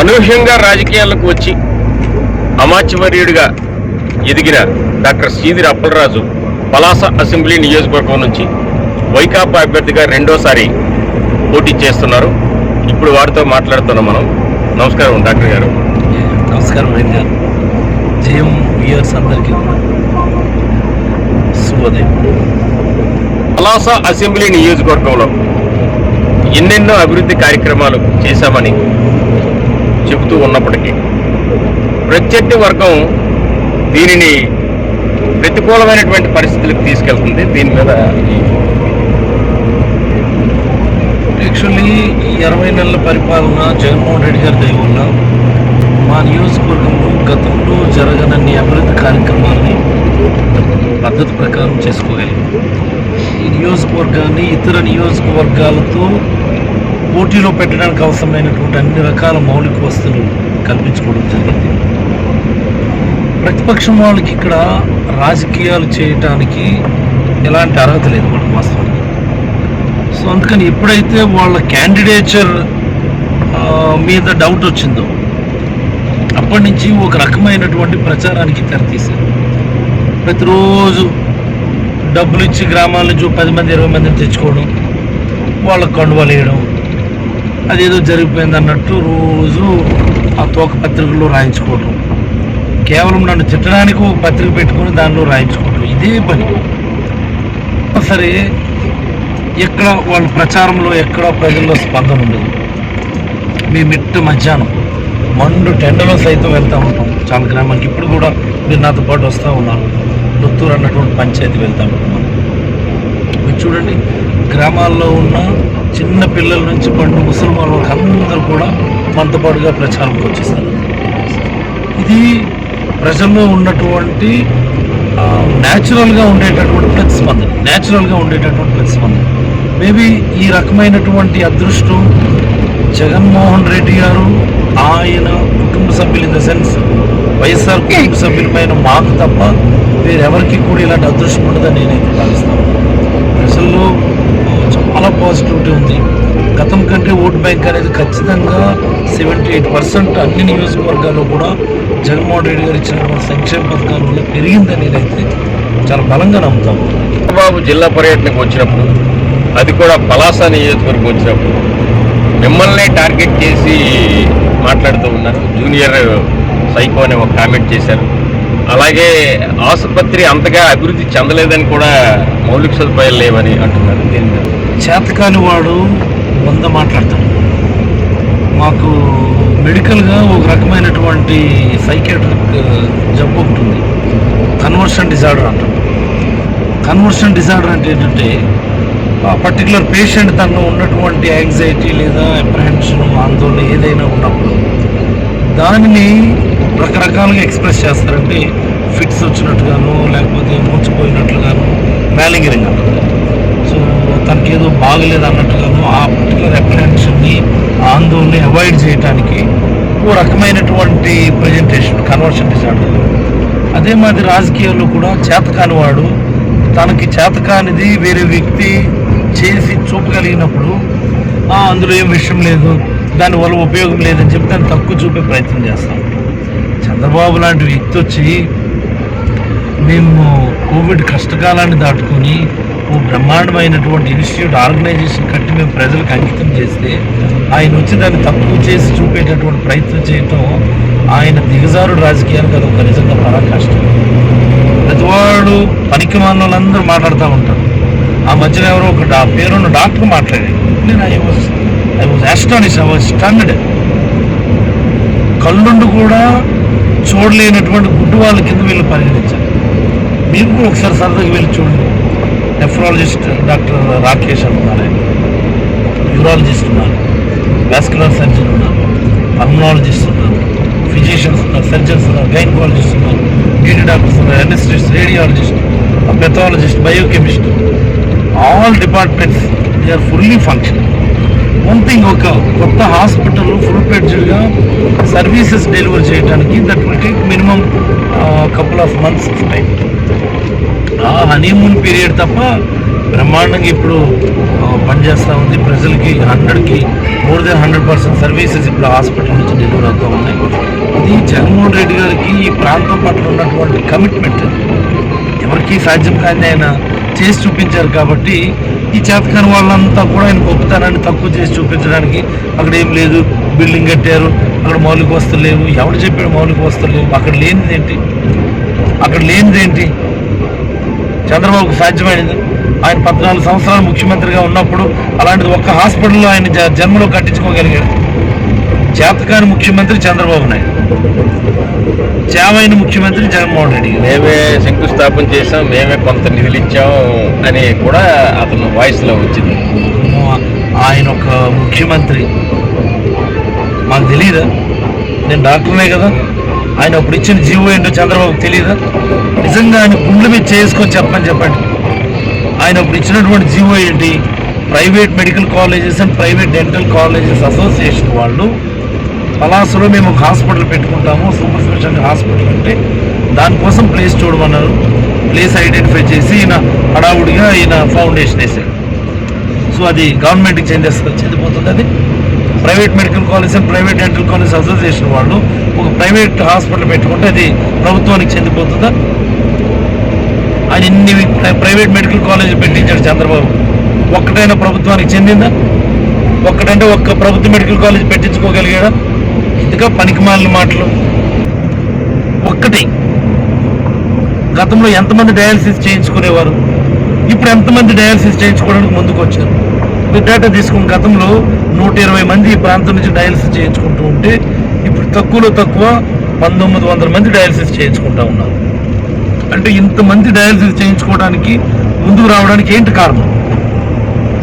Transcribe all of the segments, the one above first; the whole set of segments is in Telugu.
అనూహ్యంగా రాజకీయాలకు వచ్చి అమాత్యవర్యుడిగా ఎదిగిన డాక్టర్ సీదిరి అప్పలరాజు పలాస అసెంబ్లీ నియోజకవర్గం నుంచి వైకాపా అభ్యర్థిగా రెండోసారి పోటీ చేస్తున్నారు. ఇప్పుడు వారితో మాట్లాడుతున్నాం మనం. నమస్కారం డాక్టర్ గారు. నమస్కారం వైద్య గారు. జయం అందరికీ. శుభోదయం. పలాస అసెంబ్లీ నియోజకవర్గంలో ఎన్నెన్నో అభివృద్ధి కార్యక్రమాలు చేశామని చెబుతూ ఉన్నప్పటికీ ప్రత్యర్థి వర్గం దీనిని ప్రతికూలమైనటువంటి పరిస్థితులకు తీసుకెళ్తుంది. దీని మీద యాక్చువల్లీ ఈ ఇరవై నెలల పరిపాలన జగన్మోహన్ రెడ్డి గారి దయ మా నియోజకవర్గంలో గతంలో జరగనన్ని అభివృద్ధి కార్యక్రమాలని పద్ధతి ప్రకారం చేసుకోగలిగాం. ఈ నియోజకవర్గాన్ని ఇతర నియోజకవర్గాలతో పోటీలో పెట్టడానికి అవసరమైనటువంటి అన్ని రకాల మౌలిక వస్తువులు కల్పించుకోవడం జరిగింది. ప్రతిపక్షం వాళ్ళకి ఇక్కడ రాజకీయాలు చేయటానికి ఎలాంటి అర్హత లేదు వాళ్ళకి వాస్తవానికి. సో అందుకని ఎప్పుడైతే వాళ్ళ క్యాండిడేచర్ మీద డౌట్ వచ్చిందో అప్పటి నుంచి ఒక రకమైనటువంటి ప్రచారానికి తెరతీశారు ప్రతిరోజు డబ్బులు ఇచ్చి గ్రామాల నుంచి పది మంది ఇరవై మందిని తెచ్చుకోవడం వాళ్ళకు కండువాలు వేయడం అదేదో జరిగిపోయింది అన్నట్టు రోజు ఆ తోక పత్రికల్లో రాయించుకోవటం. కేవలం నన్ను తిట్టడానికి ఒక పత్రిక పెట్టుకొని దానిలో రాయించుకోవటం. ఇదే పని. సరే ఎక్కడ వాళ్ళ ప్రచారంలో ఎక్కడ ప్రజల్లో స్పందన ఉండదు. మీ మిట్ట మధ్యాహ్నం. మండు టెండలో సైతం వెళ్తూ ఉంటాం. చాలా గ్రామానికి ఇప్పుడు కూడా మీరు నాతో పాటు వస్తూ ఉన్నారు. పుత్తూరు అన్నటువంటి పంచాయతీ వెళ్తూ ఉంటున్నాం. మీరు చూడండి గ్రామాల్లో ఉన్న చిన్న పిల్లల నుంచి పండు ముసల్మాన్ వరకు అందరూ కూడా మనతో పాటుగా ప్రచారంకి వచ్చేస్తారు ఇది ప్రజల్లో ఉన్నటువంటి న్యాచురల్గా ఉండేటటువంటి ప్రతిస్పందన న్యాచురల్గా ఉండేటటువంటి ప్రతిస్పందన. మేబీ ఈ రకమైనటువంటి అదృష్టం జగన్మోహన్ రెడ్డి గారు ఆయన కుటుంబ సభ్యులు ఇన్ ద సెన్స్ వైఎస్ఆర్ కుటుంబ సభ్యులపైన మాకు తప్ప వేరెవరికి కూడా ఇలాంటి అదృష్టం ఉండదని నేనైతే భావిస్తాను. ప్రజల్లో చాలా పాజిటివిటీ ఉంది. గతం కంటే ఓటు బ్యాంక్ అనేది ఖచ్చితంగా సెవెంటీ ఎయిట్ పర్సెంట్ అన్ని నియోజకవర్గాల్లో కూడా జగన్మోహన్ రెడ్డి గారు ఇచ్చినటువంటి సంక్షేమ పథకాల వల్ల పెరిగిందని నేనైతే చాలా బలంగా నమ్ముతాను చంద్రబాబు జిల్లా పర్యటనకు వచ్చినప్పుడు అది కూడా పలాస నియోజకవర్గం వచ్చినప్పుడు మిమ్మల్ని టార్గెట్ చేసి మాట్లాడుతూ ఉన్నారు. జూనియర్ సైకో అని ఒక కామెంట్ చేశారు. అలాగే ఆసుపత్రి అంతగా అభివృద్ధి చెందలేదని కూడా మౌలిక సదుపాయాలు లేవని అంటున్నారు. దీని మీద? చేతకాని వాడు వంద మాట్లాడతాడు. మాకు మెడికల్గా ఒక రకమైనటువంటి సైకాట్రిక్ జబ్బు ఒకటి ఉంది. కన్వర్షన్ డిజార్డర్ అంటాం కన్వర్షన్ డిజార్డర్ అంటే ఏంటంటే ఆ పర్టికులర్ పేషెంట్ తనలో ఉన్నటువంటి యాంగ్జైటీ లేదా అప్రహెన్షన్ ఆందోళన ఏదైనా ఉన్నప్పుడు దానిని రకరకాలుగా ఎక్స్ప్రెస్ చేస్తారంటే ఫిట్స్ వచ్చినట్టుగాను లేకపోతే మూర్చిపోయినట్లుగాను మ్యాలింగరింగ్ అంటారు తనకి ఏదో బాగలేదు అన్నట్టుగాను ఆ పర్టికులర్ అప్రహెన్షన్ని ఆందోళన అవాయిడ్ చేయడానికి ఓ రకమైనటువంటి ప్రజెంటేషన్ కన్వర్షన్ డిజార్డర్ అదే మాది రాజకీయాల్లో కూడా చేతకాని వాడు తనకి చేతకానిది వేరే వ్యక్తి చేసి చూపగలిగినప్పుడు "ఆ, అందులో ఏం విషయం లేదు దానివల్ల ఉపయోగం లేదని చెప్పి దాన్ని తక్కువ చూపే ప్రయత్నం చేస్తాం చంద్రబాబు లాంటి వ్యక్తి వచ్చి మేము కోవిడ్ కష్టకాలాన్ని దాటుకొని బ్రహ్మాండమైనటువంటి ఇన్స్టిట్యూట్ ఆర్గనైజేషన్ కట్టి మేము ప్రజలకు అంకితం చేస్తే ఆయన వచ్చి దాన్ని తక్కువ చేసి చూపేటటువంటి ప్రయత్నం చేయటం ఆయన దిగజారుడు రాజకీయానికి అది ఒక నిజంగా కష్టం. ప్రతివాడు పనికి వాళ్ళందరూ మాట్లాడుతూ ఉంటారు. ఆ మధ్యన ఎవరో ఒక డా పేరున్న డాక్టర్ మాట్లాడాడు. నేను I was I was astonished I was stunned కళ్ళుండి కూడా చూడలేనటువంటి గుడ్డు వాళ్ళ కింద వీళ్ళు పరిగణించారు మీరు కూడా ఒకసారి సరదాగా వెళ్ళి చూడండి. నెఫ్రాలజిస్ట్ డాక్టర్ రాకేష్ అని ఉన్నారు యూరాలజిస్ట్ ఉన్నారు. వాస్కులర్ సర్జన్ ఉన్నారు. పల్మనాలజిస్ట్ ఉన్నారు. ఫిజిషియన్స్ ఉన్నారు సర్జన్స్ ఉన్నారు గైనకాలజిస్ట్ ఉన్నారు బ్యూటీ డాక్టర్స్ ఉన్నారు anaesthetist radiologist pathologist biochemist all departments they are fully function one thing ఒక కొత్త హాస్పిటల్ ఫుల్ ప్లేడ్జ్డ్గా సర్వీసెస్ డెలివర్ చేయడానికి that will take minimum couple of months of time ఆ హనీమూన్ పీరియడ్ తప్ప బ్రహ్మాండంగా ఇప్పుడు పనిచేస్తూ ఉంది. ప్రజలకి హండ్రెడ్కి more than hundred percent services ఇప్పుడు హాస్పిటల్ నుంచి డెలివర్ అవుతూ ఉన్నాయి. ఇది జగన్మోహన్ రెడ్డి గారికి ఈ ప్రాంతం పట్ల ఉన్నటువంటి కమిట్మెంట్ ఎవరికి సాధ్యం కానీ ఆయన చేసి చూపించారు కాబట్టి ఈ చేతకాని వాళ్ళంతా కూడా ఆయన గొప్పతనాన్ని తక్కువ చేసి చూపించడానికి అక్కడ ఏం లేదు. బిల్డింగ్ కట్టారు. అక్కడ మౌలిక వస్తువులు లేవు. ఎవడు చెప్పాడు మౌలిక వస్తువులు లేవు? అక్కడ లేనిది ఏంటి? అక్కడ లేనిది ఏంటి? చంద్రబాబుకు సాధ్యమైనది ఆయన పద్నాలుగు సంవత్సరాలు ముఖ్యమంత్రిగా ఉన్నప్పుడు అలాంటిది ఒక్క హాస్పిటల్లో ఆయన జన్మలో కట్టించుకోగలిగాడు. చేతకాని ముఖ్యమంత్రి చంద్రబాబు నాయుడు. చేవైన ముఖ్యమంత్రి జగన్మోహన్ రెడ్డి మేమే శంకుస్థాపన చేసాం మేమే కొంత నిధులు ఇచ్చాం అని కూడా అతను వాయిస్లో వచ్చింది ఆయన ఒక ముఖ్యమంత్రి. మాకు తెలియదా నేను డాక్టర్నే కదా? ఆయన అప్పుడు ఇచ్చిన జీవో ఏంటో చంద్రబాబుకి తెలియదా? నిజంగా ఆయన గుండెల మీద చేసుకొని చెప్పని చెప్పండి. ఆయన అప్పుడు ఇచ్చినటువంటి జీవో ఏంటి? Private medical colleges and private dental colleges association వాళ్ళు పలాసలో మేము ఒక హాస్పిటల్ పెట్టుకుంటాము సూపర్ స్పెషాలిటీ హాస్పిటల్ అంటే. దానికోసం ప్లేస్ చూడమన్నారు. ప్లేస్ ఐడెంటిఫై చేసి ఈయన హడావుడిగా ఈయన ఫౌండేషన్ వేశాడు సో అది గవర్నమెంట్కి చెందేస్తుంది చెందిపోతుంది అది. Private medical college and private dental college association వాళ్ళు ఒక ప్రైవేట్ హాస్పిటల్ పెట్టుకుంటే అది ప్రభుత్వానికి చెందిపోతుందా? ఆయన ఇన్ని ప్రైవేట్ మెడికల్ కాలేజ్ పెట్టించాడు చంద్రబాబు. ఒక్కటైనా ప్రభుత్వానికి చెందిందా? ఒక్కటంటే ఒక్క ప్రభుత్వ మెడికల్ కాలేజ్ పెట్టించుకోగలిగాడా? ఇందుక పనికిమాలిన మాటలు. ఒక్కటి. గతంలో ఎంతమంది డయాలసిస్ చేయించుకునేవారు? ఇప్పుడు ఎంతమంది డయాలసిస్ చేయించుకోవడానికి ముందుకు వచ్చారు మీరు డేటా తీసుకున్న గతంలో నూట ఇరవై మంది ఈ ప్రాంతం నుంచి డయాలసిస్ చేయించుకుంటూ ఉంటే ఇప్పుడు తక్కువలో తక్కువ పంతొమ్మిది వందల మంది డయాలసిస్ చేయించుకుంటా ఉన్నారు. అంటే ఇంతమంది డయాలసిస్ చేయించుకోవడానికి ముందుకు రావడానికి ఏంటి కారణం?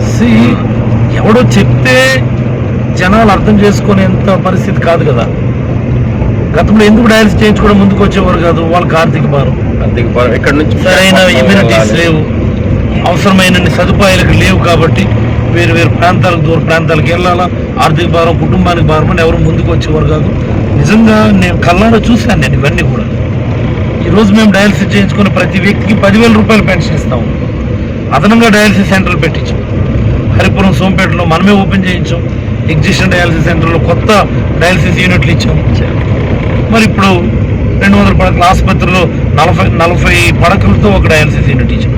సి ఎవడో చెప్తే జనాలు అర్థం చేసుకునేంత పరిస్థితి కాదు కదా. గతంలో ఎందుకు డయాలసిస్ చేయించుకోవడం ముందుకు వచ్చేవారు కాదు? వాళ్ళకి ఆర్థిక భారం. అందుకే ప- ఇక్కడ నుంచి సరైన ఇమ్యూనిటీస్ లేవు. అవసరమైన సదుపాయాలకు లేవు కాబట్టి వేరు వేరు ప్రాంతాలకు దూర ప్రాంతాలకు వెళ్ళాలా? ఆర్థిక భారం కుటుంబానికి భారం అని ఎవరు ముందుకు వచ్చేవారు కాదు. నిజంగా నేను కళ్ళారా చూశాను నేను ఇవన్నీ కూడా. ఈరోజు మేము డయాలసిస్ చేయించుకున్న ప్రతి వ్యక్తికి పదివేల రూపాయలు పెన్షన్ ఇస్తాము అదనంగా డయాలసిస్ సెంటర్లు పెట్టించాం. హరిపురం సోంపేటలో మనమే ఓపెన్ చేయించాం. ఎగ్జిస్టింగ్ డయాలసిస్ సెంటర్లో కొత్త డయాలసిస్ యూనిట్లు ఇచ్చాం. మరి ఇప్పుడు రెండు వందల పడకల ఆసుపత్రిలో నలభై నలభై పడకలతో ఒక డయాలసిస్ యూనిట్ ఇచ్చాం.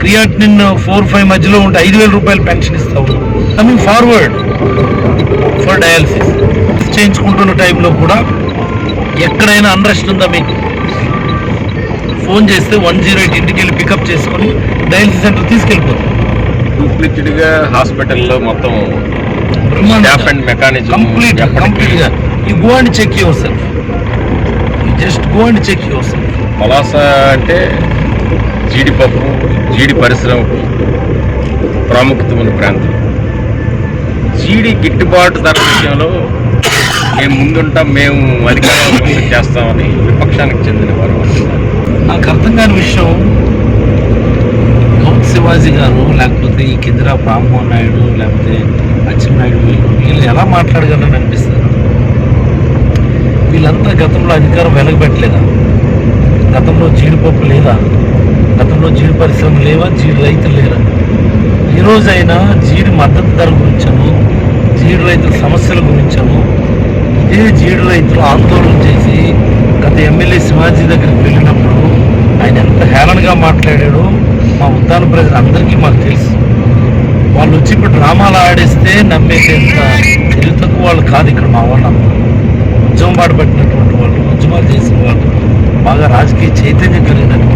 క్రియాటినిన్ ఫోర్ ఫైవ్ మధ్యలో ఉంటే ఐదు వేల రూపాయలు పెన్షన్ ఇస్తా ఉన్నాం కమింగ్ ఫార్వర్డ్ ఫర్ డయాలసిస్ చేయించుకుంటున్న టైంలో కూడా ఎక్కడైనా అన్రెస్ట్ ఉందా మీకు? ఫోన్ చేస్తే వన్ జీరో ఎయిట్ ఇంటికి వెళ్ళి పికప్ చేసుకొని డయాలసిస్ సెంటర్ తీసుకెళ్ళిపోతాం. ఫుల్గా హాస్పిటల్లో మొత్తం స్టాఫ్ అండ్ మెకానిజం కంప్లీట్ కంప్లీట్గా. You go and check yourself just go and check yourself అంటే జీడిపప్పు జీడి పరిశ్రమకు ప్రాముఖ్యత ఉన్న ప్రాంతం. జీడి గిట్టుబాటు ధర విషయంలో మేము ముందుంటాం మేము అధికారంలో చేస్తామని విపక్షానికి చెందిన వారు నాకు అర్థం కాని విషయం గౌత్ శివాజీ గారు లేకపోతే ఈ కిందిరా రామ్మోహన్ నాయుడు లేకపోతే అచ్చెన్నాయుడు వీళ్ళు వీళ్ళు ఎలా మాట్లాడగలరని అనిపిస్తుంది? వీళ్ళంతా గతంలో అధికారం వెలగబెట్టలేదా? గతంలో జీడిపప్పు లేదా? గతంలో జీడి పరిశ్రమ లేవా? జీడి రైతులు లేరా? ఈ రోజైనా జీడి మద్దతు ధర గురించను జీడి రైతుల సమస్యల గురించను ఇదే జీడి రైతులు ఆందోళన చేసి గత ఎమ్మెల్యే శివాజీ దగ్గరికి వెళ్ళినప్పుడు ఆయన ఎంత హేళనగా మాట్లాడాడో మా ఉద్దాన ప్రజలందరికీ మాకు తెలుసు. వాళ్ళు వచ్చి ఇప్పుడు డ్రామాలు ఆడేస్తే నమ్మేసేంత తెలివి తక్కువ వాళ్ళు కాదు ఇక్కడ మా వాళ్ళు ఉద్యమం పాటు పట్టినటువంటి వాళ్ళు ఉద్యమాలు చేసిన వాళ్ళు బాగా రాజకీయ చైతన్యం కలిగినటువంటి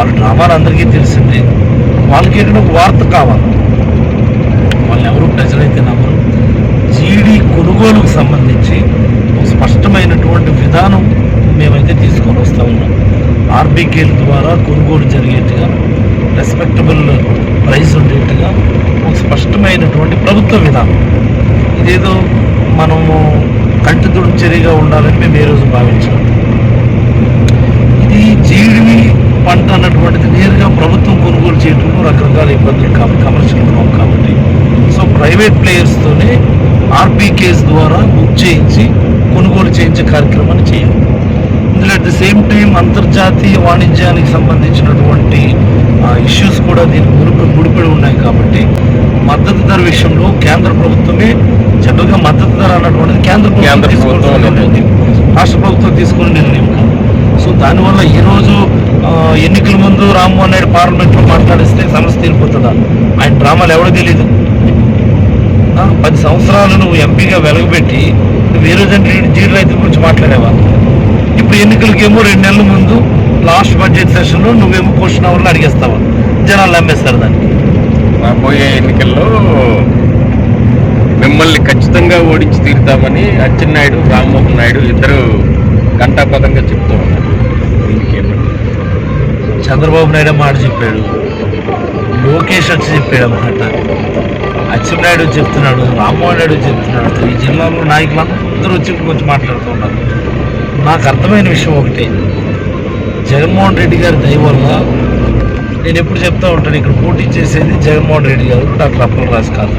వాళ్ళ డ్రామాలు అందరికీ తెలిసిందే. వాళ్ళకి ఏంటంటే ఒక వార్త కావాలి. వాళ్ళు ఎవరు ప్రజలైతే నమ్మరు. జీడీ కొనుగోలుకు సంబంధించి ఒక స్పష్టమైనటువంటి విధానం మేమైతే తీసుకొని వస్తూ ఉన్నాం. ఆర్బీకేల ద్వారా కొనుగోలు జరిగేట్టుగా రెస్పెక్టబుల్ ప్రైస్ ఉండేట్టుగా ఒక స్పష్టమైనటువంటి ప్రభుత్వ విధానం. ఇదేదో మనము కంటి తుడుపు చర్యగా ఉండాలని మేము ఏ రోజు భావించాము ఇది జీడి పంట అన్నటువంటిది నేరుగా ప్రభుత్వం కొనుగోలు చేయడంలో రకరకాల ఇబ్బందులు కాబట్టి కమర్షియల్ క్రాప్ కాబట్టి. సో ప్రైవేట్ ప్లేయర్స్తోనే ఆర్బీకేస్ ద్వారా బుక్ చేయించి కొనుగోలు చేయించే కార్యక్రమాన్ని చేయాలి. ఇందులో అట్ ద సేమ్ టైం అంతర్జాతీయ వాణిజ్యానికి సంబంధించినటువంటి ఇష్యూస్ కూడా దీనికి మురుపు ముడిపడి ఉన్నాయి కాబట్టి మద్దతు ధర విషయంలో కేంద్ర ప్రభుత్వమే జనరల్గా మద్దతు ధర అన్నటువంటిది కేంద్ర కేంద్ర ప్రభుత్వం నిర్ణయం. రాష్ట్ర ప్రభుత్వం తీసుకునే నిర్ణయం కాదు. సో దానివల్ల ఈరోజు ఎన్నికల ముందు రామ్మోహన్ నాయుడు పార్లమెంట్లో మాట్లాడిస్తే సమస్య తీరిపోతుందా? ఆయన డ్రామాలు ఎవడో తెలీదు. పది సంవత్సరాలు నువ్వు ఎంపీగా వెలగబెట్టి నువ్వు ఏ రోజంటే జీడి రైతుల గురించి మాట్లాడేవా? ఇప్పుడు ఎన్నికలకేమో రెండు నెలల ముందు లాస్ట్ బడ్జెట్ సెషన్లో నువ్వేమో క్వశ్చన్ అవర్లో అడిగేస్తావా? జనాలు నమ్మేస్తారు దానికి. రాబోయే ఎన్నికల్లో మిమ్మల్ని ఖచ్చితంగా ఓడించి తీరుతామని అచ్చెన్నాయుడు రామ్మోహన్ నాయుడు ఇద్దరు ఘంటాపదంగా చెప్తూ ఉన్నారు. చంద్రబాబు నాయుడు మాట చెప్పాడు. లోకేష్ వచ్చి చెప్పాడు అన్నమాట. అచ్చెన్నాయుడు చెప్తున్నాడు రామ్మోహన్ నాయుడు చెప్తున్నాడు. ఈ జిల్లాలో నాయకులందరూ వచ్చి కొంచెం మాట్లాడుతున్నారు నాకు అర్థమైన విషయం ఒకటి. జగన్మోహన్ రెడ్డి గారి దయ వల్ల నేను ఎప్పుడు చెప్తా ఉంటాను ఇక్కడ పోటీ చేసేది జగన్మోహన్ రెడ్డి గారు డాక్టర్ అప్పలరాజు కాదు.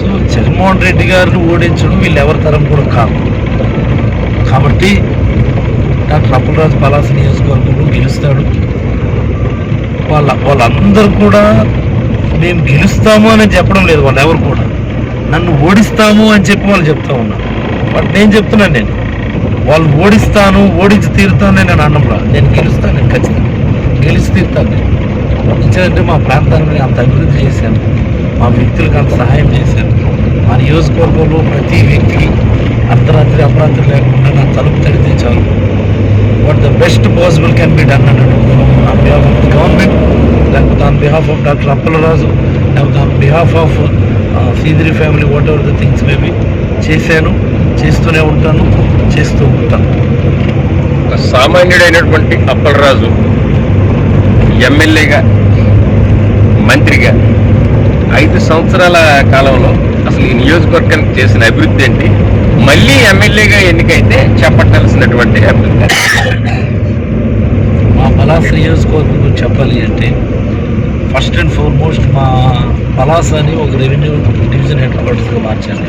సో జగన్మోహన్ రెడ్డి గారిని ఓడించడం వీళ్ళు ఎవరి తరం కూడా కాదు. కాబట్టి డాక్టర్ అప్పలరాజు పలాస నియోజకవర్గంలో గెలుస్తాడు. వాళ్ళ వాళ్ళందరూ కూడా మేము గెలుస్తాము అని చెప్పడం లేదు వాళ్ళు ఎవరు కూడా. నన్ను ఓడిస్తాము అని చెప్పి వాళ్ళు చెప్తా ఉన్నారు. బట్ నేను చెప్తున్నాను నేను వాళ్ళు ఓడిస్తాను ఓడించి తీరుతానని నేను అన్నంలా. నేను గెలుస్తాను నేను ఖచ్చితంగా గెలిచి తీరుతాను నేను. మా ప్రాంతాన్ని అంత అభివృద్ధి చేశాను. మా వ్యక్తులకు అంత సహాయం చేశాను. మా నియోజకవర్గంలో ప్రతి వ్యక్తికి అర్ధరాత్రి అపరాత్రి లేకుండా నా తలుపు తడితే best possible can be done అన్నాడు ఆన్ బిహాఫ్ ఆఫ్ గవర్నమెంట్ లేకపోతే on behalf of doctor Appalaraju లేకపోతే on behalf of Sidiri family whatever the things maybe చేశాను చేస్తూనే ఉంటాను చేస్తూ ఉంటాను. ఒక సామాన్యుడైనటువంటి అప్పలరాజు ఎమ్మెల్యేగా మంత్రిగా ఐదు సంవత్సరాల కాలంలో అసలు ఈ నియోజకవర్గానికి చేసిన అభివృద్ధి ఏంటి? మళ్ళీ ఎమ్మెల్యేగా ఎన్నికైతే చేపట్టాల్సినటువంటి అభివృద్ధి. పలాస నియోజకవర్గం గురించి చెప్పాలి అంటే ఫస్ట్ అండ్ ఫార్మోస్ట్ మా పలాస అని ఒక రెవెన్యూ డివిజన్ హెడ్ క్వార్టర్స్గా మార్చాను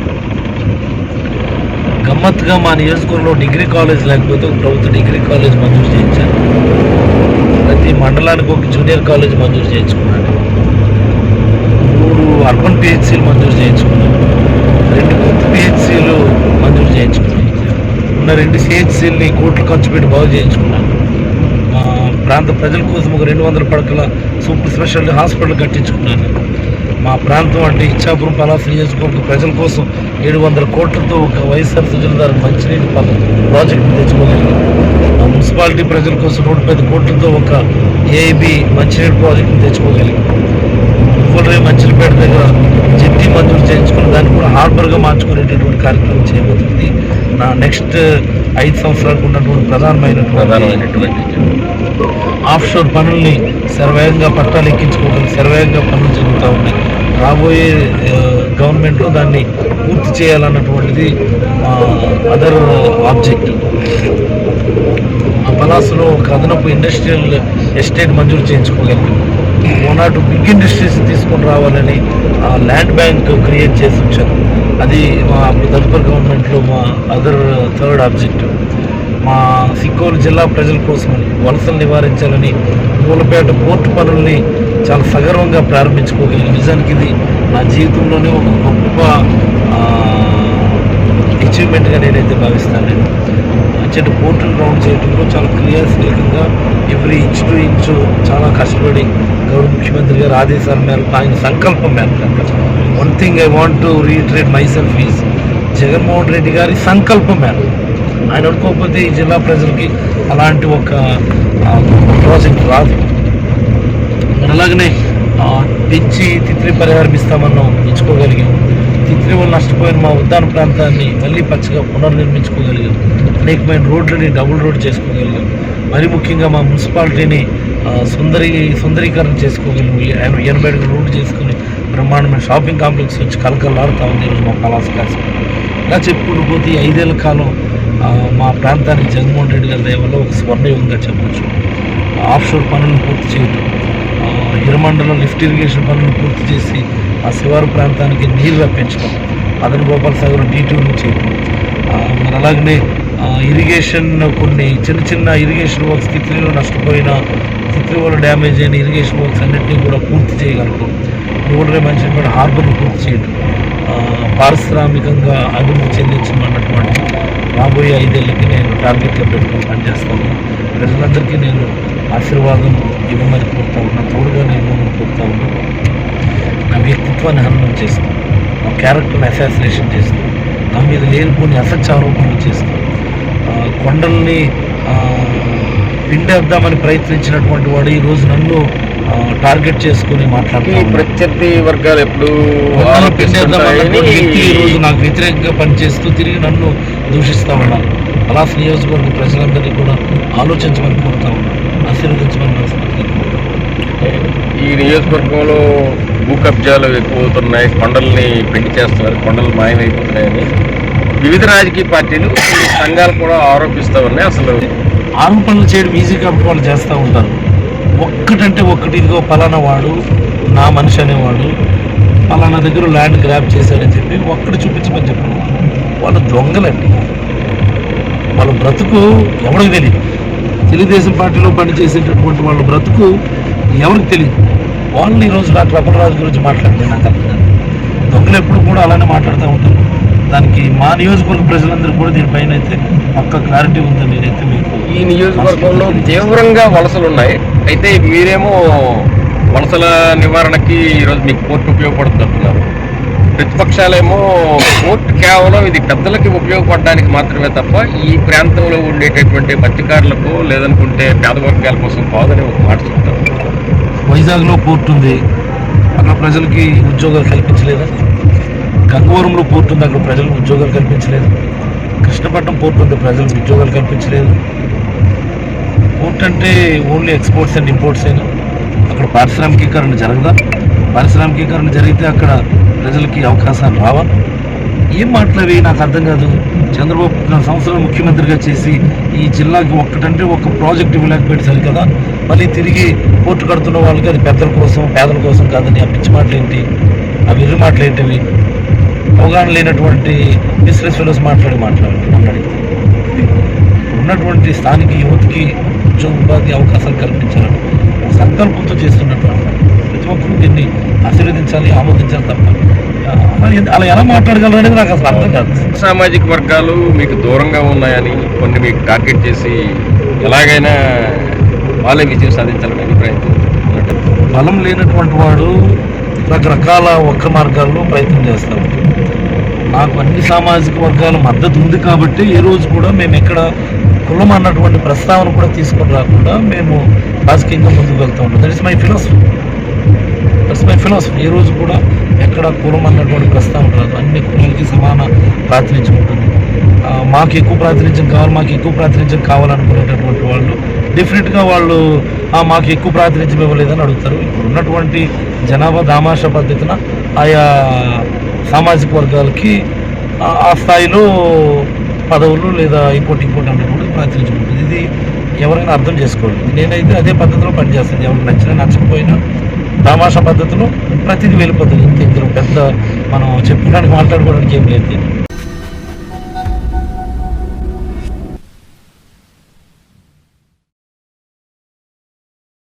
గమ్మత్తుగా మా నియోజకవర్గంలో డిగ్రీ కాలేజ్ లేకపోతే ఒక ప్రభుత్వ డిగ్రీ కాలేజ్ మంజూరు చేయించాను ప్రతి మండలానికి ఒక జూనియర్ కాలేజ్ మంజూరు చేయించుకున్నాను. మూడు అర్బన్ పిహెచ్సీలు మంజూరు చేయించుకున్నాను. రెండు కొత్త పిహెచ్సీలు మంజూరు చేయించుకున్నాను. ఉన్న రెండు సిహెచ్సీలని కోట్లు ఖర్చు పెట్టి బాగు చేయించుకున్నాను. ప్రాంత ప్రజల కోసం ఒక రెండు వందల పడకల సూపర్ స్పెషాలిటీ హాస్పిటల్ కట్టించుకున్నాను. మా ప్రాంతం అంటే ఇచ్చాపురం పలాస నియోజకవర్గ ప్రజల కోసం ఏడు వందల కోట్లతో ఒక వైఎస్ఆర్ సుజలధార మంచినీటి ప్రాజెక్టు తెచ్చుకోగలిగాం. మా మున్సిపాలిటీ ప్రజల కోసం నూట పది కోట్లతో ఒక ఏఐబి మంచినీటి ప్రాజెక్టును తెచ్చుకోగలిగాం. ఉప్పలరే మంచిలపేట దగ్గర జెట్టి మంజూరు చేయించుకున్న దాన్ని కూడా హార్బర్గా మార్చుకునేటటువంటి కార్యక్రమం చేయబోతుంది. నా నెక్స్ట్ ఐదు సంవత్సరాలకు ఉన్నటువంటి ప్రధానమైనటువంటి ఆఫ్షోర్ పనుల్ని సర్వేగంగా పట్టాలు ఎక్కించుకోవడం సర్వేగంగా పనులు జరుగుతూ ఉన్నాయి. రాబోయే గవర్నమెంట్లో దాన్ని పూర్తి చేయాలన్నటువంటిది అదర్ ఆబ్జెక్టివ్. ఆ పలాసలో ఒక అదనపు ఇండస్ట్రియల్ ఎస్టేట్ మంజూరు చేయించుకోగలిగాం. వన్ బిగ్ ఇండస్ట్రీస్ తీసుకొని రావాలని ఆ ల్యాండ్ బ్యాంక్ క్రియేట్ చేసి ఉంచారు. అది మా తదుపరి గవర్నమెంట్లో మా అదర్ థర్డ్ ఆబ్జెక్టివ్ మా సిక్కోలు జిల్లా ప్రజల కోసమని వలసలు నివారించాలని మూలపేట పోర్టు పనుల్ని చాలా సగర్వంగా ప్రారంభించుకోగలిగిన నిజానికి ఇది నా జీవితంలోనే ఒక గొప్ప అచీవ్మెంట్గా నేనైతే భావిస్తాను నేను. చెట్టు పోర్టులు రౌండ్ చేయడంలో చాలా క్రియాశీలకంగా ఎవ్రీ ఇంచ్ టు ఇంచ్ చాలా కష్టపడి గౌరవ ముఖ్యమంత్రి గారి ఆదేశాల మేరకు ఆయన సంకల్పం మేరకు one thing I want to reiterate myself is Jaganmohan Reddy గారి సంకల్పం మేరకు. ఆయన అనుకోకపోతే ఈ జిల్లా ప్రజలకి అలాంటి ఒక ప్రాజెక్ట్ రాదు. అలాగనే పెంచి తిత్రి పరిహారం ఇస్తామన్నాం ఇచ్చుకోగలిగాం. తిత్తివల్ల నష్టపోయిన మా ఉద్యాన ప్రాంతాన్ని మళ్ళీ పచ్చగా పునర్నిర్మించుకోగలిగాం అనేకమైన రోడ్లని డబుల్ రోడ్ చేసుకోగలిగాం మరి ముఖ్యంగా మా మున్సిపాలిటీని సుందరీ సుందరీకరణ చేసుకోగలిగాం ఎనభై అడుగుల రోడ్డు చేసుకుని బ్రహ్మాండమైన షాపింగ్ కాంప్లెక్స్ వచ్చి కలకలాడుతూ ఉంది మా పలాస కాసి ఇలా చెప్పుకుంటూ పోతే ఐదేళ్ళ కాలం మా ప్రాంతానికి జగన్మోహన్ రెడ్డి గారి దయ ఒక స్వర్ణయుగంగా చెప్పచ్చు. ఆఫ్షోర్ పనులను పూర్తి చేయడం ఇరమండలం లిఫ్ట్ ఇరిగేషన్ పనులను పూర్తి చేసి ఆ శివారు ప్రాంతానికి నీరు రప్పించడం అదన గోపాల్ సాగర్ డీటూ నుంచి. మరి అలాగనే ఇరిగేషన్ కొన్ని చిన్న చిన్న ఇరిగేషన్ వర్క్స్ తిత్రిలో నష్టపోయిన తిత్రి వల్ల డ్యామేజ్ అయిన ఇరిగేషన్ వర్క్స్ అన్నింటినీ కూడా పూర్తి చేయగలరు రోడ్రే మంచి హార్బర్ని పూర్తి చేయడం పారిశ్రామికంగా అభివృద్ధి చెందించమన్నటువంటి రాబోయే ఐదేళ్ళకి నేను టార్గెట్గా పెట్టుకుని పనిచేస్తాను. ప్రజలందరికీ నేను ఆశీర్వాదం ఇవ్వమని కోరుతా ఉన్నా తోడుగా నేను ఇవ్వమని కోరుతా ఉన్నాను నా వ్యక్తిత్వాన్ని హననం చేస్తూ. నా క్యారెక్టర్ని అసాసినేషన్ చేస్తూ. నా మీద లేనిపోని అసత్య ఆరోపణలు చేస్తూ. ఆ, కొండల్ని పిండేద్దామని ప్రయత్నించినటువంటి వాడు ఈ రోజు నన్ను టార్గెట్ చేసుకుని మాట్లాడుతున్నాను ప్రత్యర్థి వర్గాలు ఎప్పుడు వ్యక్తి ఈ రోజు నాకు వ్యతిరేకంగా పనిచేస్తూ తిరిగి నన్ను దూషిస్తా ఉన్నారు పలాస నియోజకవర్గ ప్రజలందరినీ కూడా ఆలోచించమని కోరుతా ఉన్నాను. ఆశీర్వదించమని మనస్ఫూర్తిగా ఈ నియోజకవర్గంలో భూ కబ్జాలు ఎక్కువ అవుతున్నాయి కొండల్ని పెళ్ళి చేస్తున్నారు కొండలు మాయమైపోతున్నాయని. వివిధ రాజకీయ పార్టీలు సంఘాలు కూడా ఆరోపిస్తూ ఉన్నాయి. అసలు ఆరోపణలు చేయడం ఈజీగా కాబట్టి వాళ్ళు చేస్తూ ఉంటారు. ఒక్కటంటే ఒక్కటి ఇదిగో పలానా వాడు నా మనిషి అనేవాడు పలానా దగ్గర ల్యాండ్ గ్రాప్ చేశాడని చెప్పి ఒక్కటి చూపించమని చెప్పాను. వాళ్ళు దొంగలండి. వాళ్ళ బ్రతుకు ఎవరికి తెలియదు తెలుగుదేశం పార్టీలో పనిచేసేటటువంటి వాళ్ళ బ్రతుకు ఎవరికి తెలియదు వాళ్ళు ఈరోజు డాక్టర్ అప్పలరాజు గురించి మాట్లాడితే నాకు అర్థం కాదు. దొంగలు ఎప్పుడు కూడా అలానే మాట్లాడుతూ ఉంటారు. దానికి మా నియోజకవర్గ ప్రజలందరూ కూడా దీనిపైన అయితే పక్క క్లారిటీ ఉందని నేనైతే మీకు ఈ నియోజకవర్గంలో తీవ్రంగా వలసలు ఉన్నాయి. అయితే మీరేమో వలసల నివారణకి ఈరోజు మీకు కోర్టు ఉపయోగపడుతుంది అంటున్నారు ప్రతిపక్షాలేమో కోర్టు కేవలం ఇది పెద్దలకి ఉపయోగపడడానికి మాత్రమే తప్ప ఈ ప్రాంతంలో ఉండేటటువంటి మత్స్యకారులకు లేదనుకుంటే పేద వర్గాల కోసం కాదని ఒక మాట చెప్తారు. వైజాగ్లో పోర్ట్ ఉంది. అక్కడ ప్రజలకి ఉద్యోగాలు కల్పించలేదా? గంగవరంలో పోర్ట్ ఉంది అక్కడ ప్రజలకు ఉద్యోగాలు కల్పించలేదు? కృష్ణపట్నం పోర్ట్ ఉంది ప్రజలకు ఉద్యోగాలు కల్పించలేదు? పోర్ట్ అంటే ఓన్లీ ఎక్స్పోర్ట్స్ అండ్ ఇంపోర్ట్స్ అయినా అక్కడ పారిశ్రామికీకరణ జరగదా? పారిశ్రామికీకరణ జరిగితే అక్కడ ప్రజలకి అవకాశాలు రావా? ఏం మాట్లాడి నాకు అర్థం కాదు. చంద్రబాబు సంవత్సరం సంవత్సరాలు ముఖ్యమంత్రిగా చేసి ఈ జిల్లాకి ఒక్కటంటే ఒక ప్రాజెక్ట్ ఇవ్వలేకపోయేసరి కదా మళ్ళీ తిరిగి పోర్టు కడుతున్న వాళ్ళకి అది పెద్దల కోసం పేదల కోసం కాదని ఆ పిచ్చి మాటలు ఏంటి ఆ వెర్రి మాటలు ఏంటివి అవగాహన లేనటువంటి బిజినెస్ ఫెలోస్ మాట్లాడి మాట్లాడి నన్ను ఉన్నటువంటి స్థానిక యువతకి ఉద్యోగ ఉపాధి అవకాశాలు కల్పించాలని సంకల్పంతో చేస్తున్నటువంటి ప్రతి ఒక్కరు దీన్ని ఆశీర్వదించాలి ఆమోదించాలి తప్ప. అలా ఎలా మాట్లాడగలరు అనేది నాకు అసలు అర్థం కాదు. సామాజిక వర్గాలు మీకు దూరంగా ఉన్నాయని కొన్ని మీకు టార్గెట్ చేసి ఎలాగైనా వాళ్ళే విజయం సాధించాలని అభిప్రాయం ఉన్నట్టు. బలం లేనటువంటి వాడు రకరకాల వక్ర మార్గాల్లో ప్రయత్నం చేస్తాడు నాకు అన్ని సామాజిక వర్గాల మద్దతు ఉంది కాబట్టి ఈ రోజు కూడా మేము ఎక్కడ కులం అన్నటువంటి ప్రస్తావన కూడా తీసుకొని రాకుండా మేము రాజకీయంగా ముందుకు వెళ్తూ ఉంటాం that is my philosophy that's my philosophy ఈ రోజు కూడా ఎక్కడ కులం అన్నటువంటి ప్రస్తావన రాదు. అన్ని కులాలకి సమాన ప్రాతినిధ్యం ఉంటుంది. మాకు ఎక్కువ ప్రాతినిధ్యం కావాలి మాకు ఎక్కువ ప్రాతినిధ్యం కావాలనుకునేటటువంటి వాళ్ళు డెఫినెట్గా వాళ్ళు మాకు ఎక్కువ ప్రాతినిధ్యం ఇవ్వలేదని అడుగుతారు. ఇప్పుడు ఉన్నటువంటి జనాభా దామాష పద్ధతిన ఆయా సామాజిక వర్గాలకి ఆ- ఆ స్థాయిలో పదవులు లేదా ఇంకోటి ఇంకోటి అన్నటువంటి ప్రాతినిధ్యం ఉంటుంది. ఇది ఎవరైనా అర్థం చేసుకోవాలి. నేనైతే అదే పద్ధతిలో పనిచేస్తాను. ఎవరికి నచ్చినా నచ్చకపోయినా తమాషా పద్ధతిలో ప్రతిదీ వెళ్ళిపోతుంది ఇంత ఇందులో పెద్ద మనం చెప్పుకోవడానికి మాట్లాడుకోవడానికి ఏం లేదు దీన్ని.